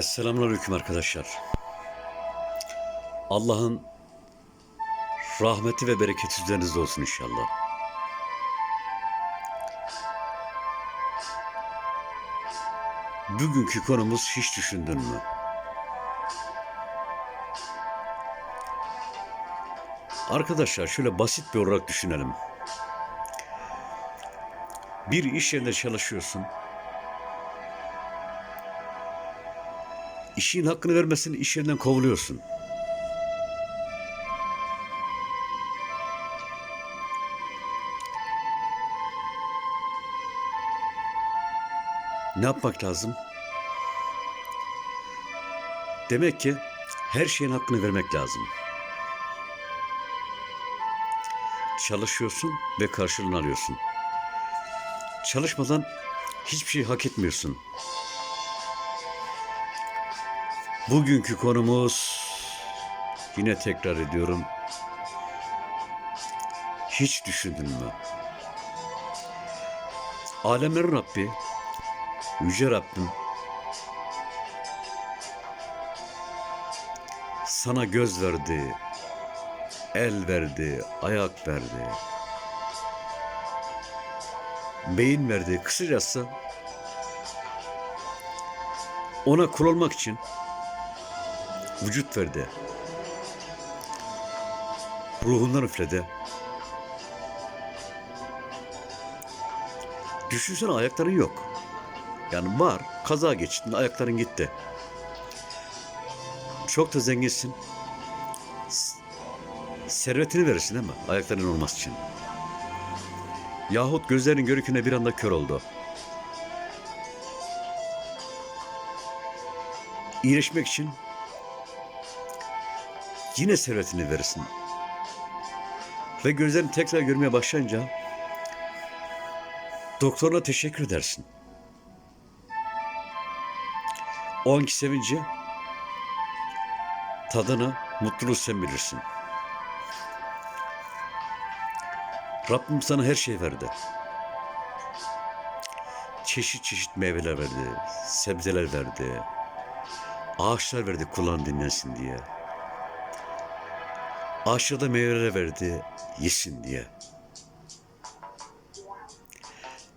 Esselamun arkadaşlar. Allah'ın rahmeti ve bereketi üzerinizde olsun inşallah. Bugünkü konumuz hiç düşündün mü? Arkadaşlar şöyle basit bir olarak düşünelim. Bir iş yerinde çalışıyorsun. İşin hakkını vermesini iş yerinden kovuluyorsun. Ne yapmak lazım? Demek ki her şeyin hakkını vermek lazım. Çalışıyorsun ve karşılığını alıyorsun. Çalışmadan hiçbir şey hak etmiyorsun. Bugünkü konumuz yine tekrar ediyorum. Hiç düşündün mü? Alemlerin Rabbi, Yüce Rabbim sana göz verdi, el verdi, ayak verdi, beyin verdi. Kısacası ona kul olmak için vücut verdi. Ruhundan üfledi. Düşünsene ayakların yok. Yani var, kaza geçtin, ayakların gitti. Çok da zenginsin. Servetini verirsin mi? Ayakların olması için. Yahut gözlerin görüküne bir anda kör oldu. İyileşmek için yine servetini verirsin. Ve gözlerin tekrar görmeye başlayınca doktoruna teşekkür edersin. O anki sevinci tadını, mutluluğu sen bilirsin. Rabbim sana her şey verdi. Çeşit çeşit meyveler verdi, sebzeler verdi, ağaçlar verdi kulağın dinlensin diye. Ağaçlara da meyveler verdi, yesin diye.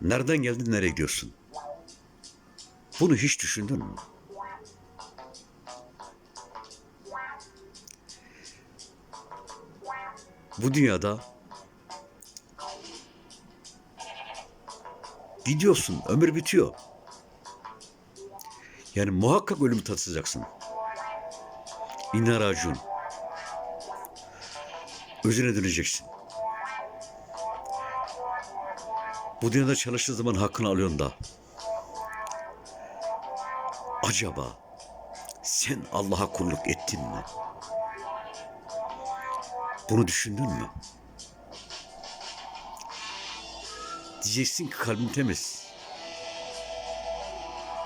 Nereden geldin, nereye gidiyorsun? Bunu hiç düşündün mü? Bu dünyada gidiyorsun, ömür bitiyor. Yani muhakkak ölümü tatacaksın. İnna racun. Özüne döneceksin. Bu dünyada çalıştığı zaman hakkını alıyorsun da. Acaba sen Allah'a kulluk ettin mi? Bunu düşündün mü? Diyeceksin ki kalbim temiz.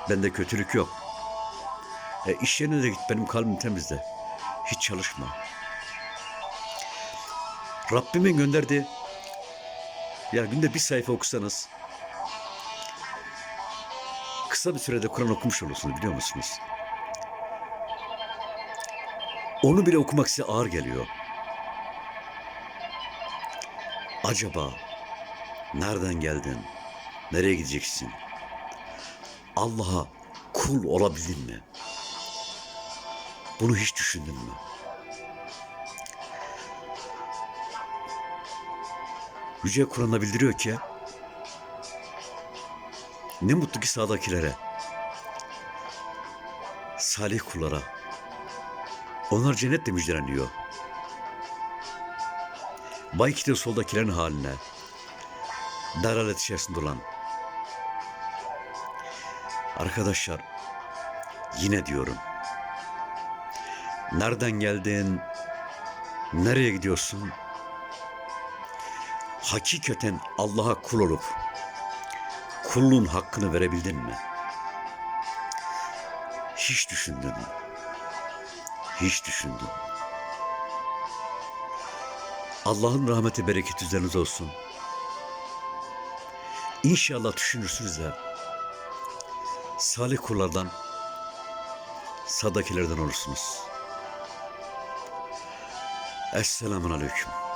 Bende kötülük yok. E iş yerine de git benim kalbim temizde. Hiç çalışma. Rabbimin gönderdiği ya günde bir sayfa okusanız kısa bir sürede Kur'an okumuş olursunuz biliyor musunuz? Onu bile okumak size ağır geliyor. Acaba nereden geldin? Nereye gideceksin? Allah'a kul olabildin mi? Bunu hiç düşündün mü? Yüce Kur'an'da bildiriyor ki ne mutlu ki sağdakilere salih kullara onlar cennetle müjdeleniyor. Bay de soldakilerin haline dalalet içerisinde olan arkadaşlar yine diyorum nereden geldin nereye gidiyorsun hakikaten Allah'a kul olup kulluğun hakkını verebildin mi? Hiç düşündün mü? Hiç düşündün. Allah'ın rahmeti bereketi üzerinize olsun. İnşallah düşünürsünüz de salih kullardan sadakilerden olursunuz. Esselamun Aleyküm.